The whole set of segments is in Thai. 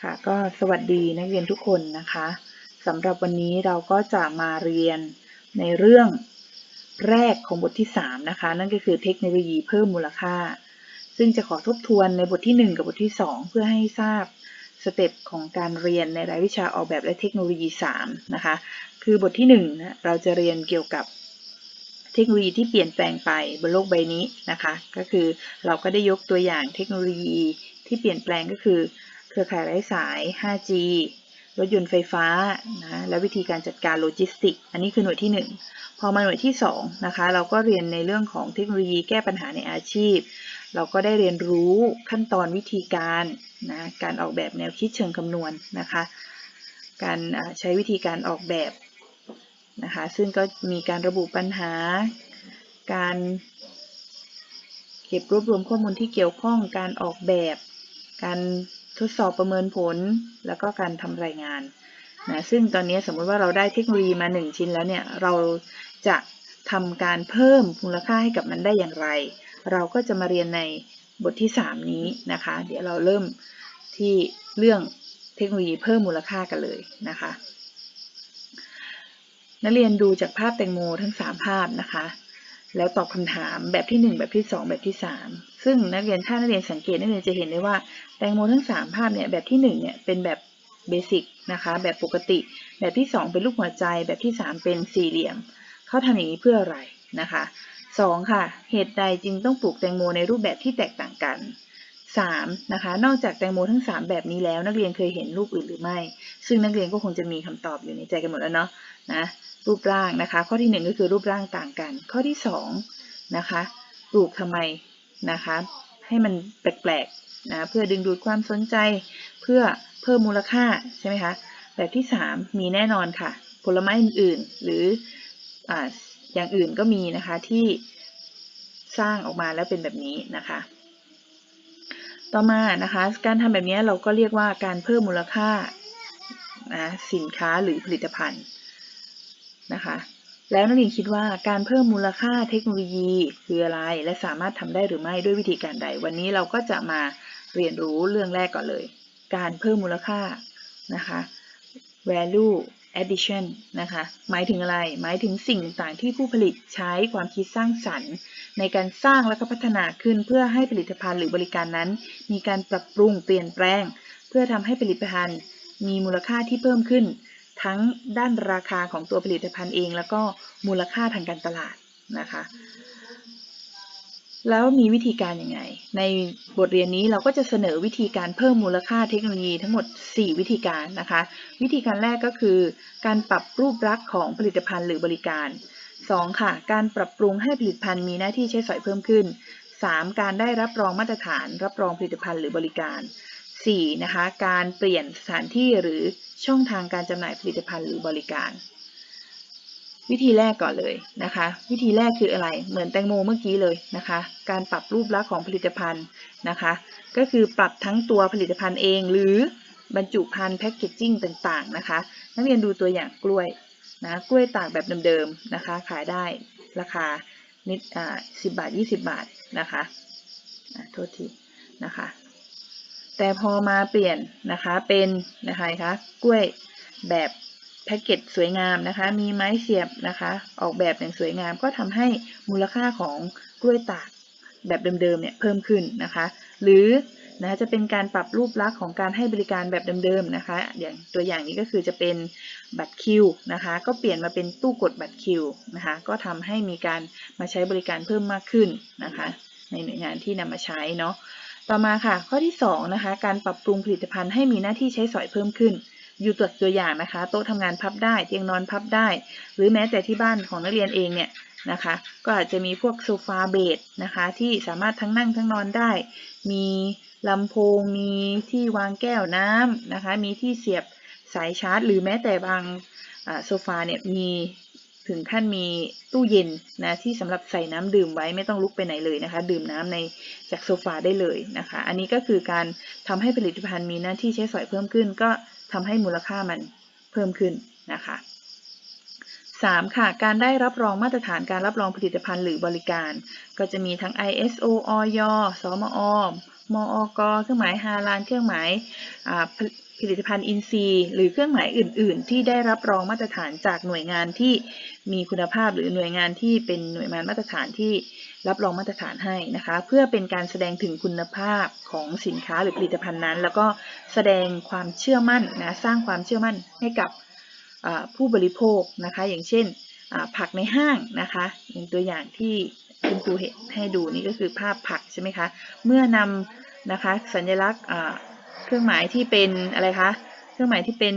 ค่ะก็สวัสดีนักเรียนทุกคนนะคะสำหรับวันนี้เราก็จะมาเรียนในเรื่องแรกของบทที่ 3 นะคะ นั่นก็คือเทคโนโลยีเพิ่มมูลค่า ซึ่งจะขอทบทวนในบทที่ 1 กับบทที่ 2 เพื่อให้ทราบสเต็ปของการเรียนในรายวิชาออกแบบและเทคโนโลยี 3 นะคะ คือบทที่1นะเราจะเรียนเกี่ยวกับเทคโนโลยีที่เปลี่ยนแปลงไปบนโลกใบนี้นะคะ ก็คือเราก็ได้ยกตัวอย่างเทคโนโลยีที่เปลี่ยนแปลงก็คือ เครือข่ายไร้สาย 5G รถยนต์ไฟฟ้านะและวิธีการจัดการโลจิสติก อันนี้คือหน่วยที่ 1 พอมาหน่วยที่2นะคะเราก็เรียนในเรื่องของเทคโนโลยีแก้ปัญหาในอาชีพ เราก็ได้เรียนรู้ขั้นตอนวิธีการนะการออกแบบแนวคิดเชิงคำนวณนนะคะ การใช้วิธีการออกแบบนะคะซึ่งก็มีการระบุปัญหา การเก็บรวบรวมข้อมูลที่เกี่ยวข้องการออกแบบ การ ทดสอบประเมินผลแล้วก็การทำรายงานนะซึ่งตอนนี้สมมติว่าเราได้เทคโนโลยีมา 1 ชิ้นแล้วเนี่ยเราจะทำการเพิ่มมูลค่าให้กับมันได้อย่างไร เราก็จะมาเรียนในบทที่ 3 นี้นะคะ เดี๋ยวเราเริ่มที่เรื่องเทคโนโลยีเพิ่มมูลค่ากันเลยนะคะ นักเรียนดูจากภาพแตงโมทั้ง 3 ภาพนะคะ แล้วตอบคำถามแบบที่ 1 แบบที่ 2 แบบที่ 3 ซึ่งนักเรียนถ้านักเรียนสังเกตนักเรียนจะเห็นได้ว่าแตงโมทั้ง 3 ภาพเนี่ยแบบที่1เนี่ยเป็นแบบเบสิกนะคะแบบปกติ แบบที่ 2 เป็นรูปหัวใจ แบบที่ 3 เป็นสี่เหลี่ยมเขาทำอย่างนี้เพื่ออะไรนะคะ 2. ค่ะ เหตุใดจึงต้องปลูกแตงโมในรูปแบบที่แตกต่างกัน 3. นะคะ นอกจากแตงโมทั้ง 3 แบบนี้แล้ว นักเรียนเคยเห็นรูปอื่นหรือไม่ ซึ่งนักเรียนก็คงจะมีคำตอบอยู่ในใจกันหมดแล้วเนาะนะ รูปร่างนะคะ ข้อที่ 1 ก็คือรูปร่างต่างกัน ข้อที่2นะคะปลูกทำไมนะคะ ให้มันแปลกๆนะเพื่อดึงดูดความสนใจ เพื่อเพิ่มมูลค่าใช่ไหมคะแบบที่ 3 มีแน่นอนค่ะ ผลไม้อื่นๆ หรือออย่างอื่นก็มีนะคะที่สร้างออกมาแล้วเป็นแบบนี้นะคะ ต่อมานะคะการทำแบบนี้เราก็เรียกว่าการเพิ่มมูลค่านะสินค้าหรือผลิตภัณฑ์ นะคะ แล้วนักเรียนคิดว่าการเพิ่มมูลค่าเทคโนโลยีคืออะไร และสามารถทำได้หรือไม่ด้วยวิธีการใด วันนี้เราก็จะมาเรียนรู้เรื่องแรกก่อนเลย การเพิ่มมูลค่านะคะ value addition นะคะ หมายถึงอะไร หมายถึงสิ่งต่างๆที่ผู้ผลิตใช้ความคิดสร้างสรรค์ ในการสร้างและก็พัฒนาขึ้นเพื่อให้ผลิตภัณฑ์หรือบริการนั้น มีการปรับปรุงเปลี่ยนแปลง เพื่อทำให้ผลิตภัณฑ์ มีมูลค่าที่เพิ่มขึ้น ทั้งด้านราคาของตัวผลิตภัณฑ์เอง แล้วก็มูลค่าทางการตลาดนะคะ แล้วมีวิธีการยังไง ในบทเรียนนี้เราก็จะเสนอวิธีการเพิ่มมูลค่าเทคโนโลยีทั้งหมด 4 วิธีการนะคะ วิธีการแรกก็คือ การปรับรูปลักษณ์ของผลิตภัณฑ์หรือบริการ 2. ค่ะ การปรับปรุงให้ผลิตภัณฑ์มีหน้าที่ใช้สอยเพิ่มขึ้น 3. การได้รับรองมาตรฐาน รับรองผลิตภัณฑ์หรือบริการ 4. นะคะ การเปลี่ยนสถานที่หรือ ช่องทางการจำหน่ายผลิตภัณฑ์หรือบริการ วิธีแรกก่อนเลยนะคะ วิธีแรกคืออะไร เหมือนแตงโมเมื่อกี้เลยนะคะ การปรับรูปลักษณ์ของผลิตภัณฑ์นะคะ ก็คือปรับทั้งตัวผลิตภัณฑ์เองหรือบรรจุภัณฑ์แพ็กเกจจิ้งต่างๆนะคะ นักเรียนดูตัวอย่างกล้วยนะกล้วยตากแบบเดิมๆนะคะ ขายได้ราคานิดอ่าสิบบาท 20 บาทนะคะโทษทีนะคะ แต่พอมาเปลี่ยนนะคะเป็นนะคะคะกล้วยแบบแพ็กเกจสวยงามนะคะ มีไม้เสียบนะคะ ออกแบบอย่างสวยงามก็ทำให้มูลค่าของกล้วยตากแบบเดิมๆเนี่ยเพิ่มขึ้นนะคะ หรือนะจะเป็นการปรับรูปลักษณ์ของการให้บริการแบบเดิมๆนะคะ อย่างตัวอย่างนี้ก็คือจะเป็นบัตรคิวนะคะ ก็เปลี่ยนมาเป็นตู้กดบัตรคิวนะคะ ก็ทำให้มีการมาใช้บริการเพิ่มมากขึ้นนะคะ ในหน่วยงานที่นำมาใช้เนาะ ต่อมาค่ะ ข้อที่2นะคะ การปรับปรุงผลิตภัณฑ์ให้มีหน้าที่ใช้สอยเพิ่มขึ้น อยู่ตัวตัวอย่างนะคะ โต๊ะทำงานพับได้ เตียงนอนพับได้ หรือแม้แต่ที่บ้านของนักเรียนเองเนี่ยนะคะ ก็อาจจะมีพวกโซฟาเบดนะคะ ที่สามารถทั้งนั่งทั้งนอนได้ มีลำโพง มีที่วางแก้วน้ำนะคะ มีที่เสียบสายชาร์จ หรือแม้แต่บางโซฟาเนี่ยมี ถึงขั้นมีตู้เย็นนะที่สำหรับใส่น้ำดื่มไว้ไม่ต้องลุกไปไหนเลยนะคะ ดื่มน้ำในจากโซฟาได้เลยนะคะ อันนี้ก็คือการทำให้ผลิตภัณฑ์มีหน้าที่ใช้สอยเพิ่มขึ้น ก็ทำให้มูลค่ามันเพิ่มขึ้นนะคะ 3. ค่ะ การได้รับรองมาตรฐานการรับรองผลิตภัณฑ์หรือบริการ ก็จะมีทั้ง ISO อยสมอ มอกเครื่องหมายฮาลานเครื่องหมายผลิตภัณฑ์อินทรีย์ หรือเครื่องหมายอื่น ๆ ที่ได้รับรองมาตรฐานจากหน่วยงานที่มีคุณภาพหรือหน่วยงานที่เป็นหน่วยงานมาตรฐานที่รับรองมาตรฐานให้นะคะ เพื่อเป็นการแสดงถึงคุณภาพของสินค้าหรือผลิตภัณฑ์นั้น แล้วก็แสดงความเชื่อมั่นนะสร้างความเชื่อมั่นให้กับผู้บริโภคนะคะ อย่างเช่นผักในห้างนะคะอย่างตัวอย่างที่คุณครูเห็นให้ดูนี่ก็คือภาพผักใช่ไหมคะ เมื่อนำ นะคะ สัญลักษณ์เครื่องหมายที่เป็นอะไรคะเครื่องหมายที่เป็น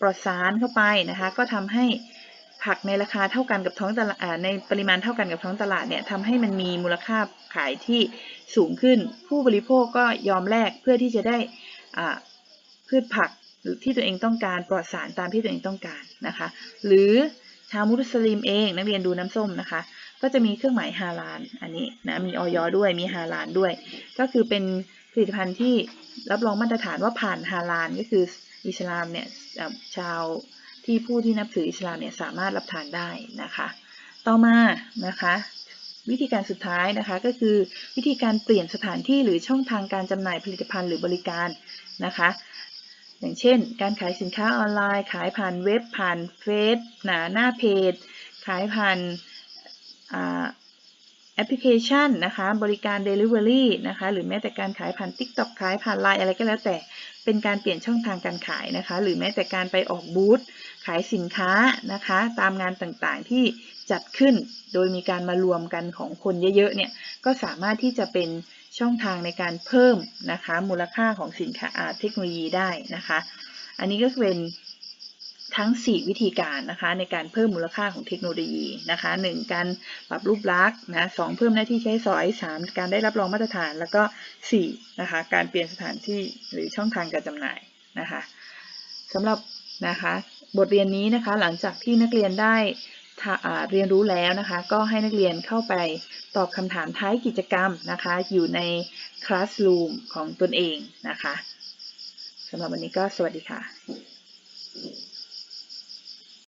ปลอดสารเข้าไปนะคะ ก็ทำให้ผักในราคาเท่ากันกับท้องตลาดในปริมาณเท่ากันกับท้องตลาดเนี่ยทำให้มันมีมูลค่าขายที่สูงขึ้น ผู้บริโภคก็ยอมแลกเพื่อที่จะได้พืชผักที่ตัวเองต้องการปลอดสารตามที่ตัวเองต้องการนะคะ หรือชาวมุสลิมเองนักเรียนดูน้ำส้มนะคะ ก็จะมีเครื่องหมายฮาลาลอันนี้นะมีออยด้วยมีฮาลาลด้วย ก็คือเป็นผลิตภัณฑ์ที่รับรองมาตรฐานว่าผ่านฮาลาลก็คืออิสลามเนี่ยชาวที่ผู้ที่นับถืออิสลามเนี่ยสามารถรับทานได้นะคะ ต่อมานะคะวิธีการสุดท้ายนะคะก็คือวิธีการเปลี่ยนสถานที่หรือช่องทางการจำหน่ายผลิตภัณฑ์หรือบริการนะคะ อย่างเช่น การขายสินค้าออนไลน์ ขายผ่านเว็บผ่านเฟซหน้าหน้าเพจ ขายผ่านอ่า แอปพลิเคชันนะคะ บริการ Delivery นะคะ หรือแม้แต่การขายผ่าน TikTok ขายผ่าน Line อะไรก็แล้วแต่ เป็นการเปลี่ยนช่องทางการขายนะคะ หรือแม้แต่การไปออกบูธขายสินค้านะคะ ตามงานต่างๆที่จัดขึ้น โดยมีการมารวมกันของคนเยอะๆ เนี่ย ก็สามารถที่จะเป็นช่องทางในการเพิ่มนะคะ มูลค่าของสินค้าอ่าเทคโนโลยีได้นะคะ อันนี้ก็เป็น ทั้ง 4 วิธีการนะคะในการเพิ่มมูลค่าของเทคโนโลยีนะคะ 1. การปรับรูปลักษณ์นะสเพิ่มหน้าที่ใช้สอย 3. การได้รับรองมาตรฐาน แล้วก็ 4. นะคะการเปลี่ยนสถานที่หรือช่องทางการจำหน่ายนะคะสำหรับนะคะบทเรียนนี้นะคะหลังจากที่นักเรียนได้เรียนรู้แล้วนะคะ ก็ให้นักเรียนเข้าไปตอบคำถามท้ายกิจกรรมนะคะ อยู่ใน Classroom ของตนเองนะคะสำหรับวันนี้ก็สวัสดีค่ะ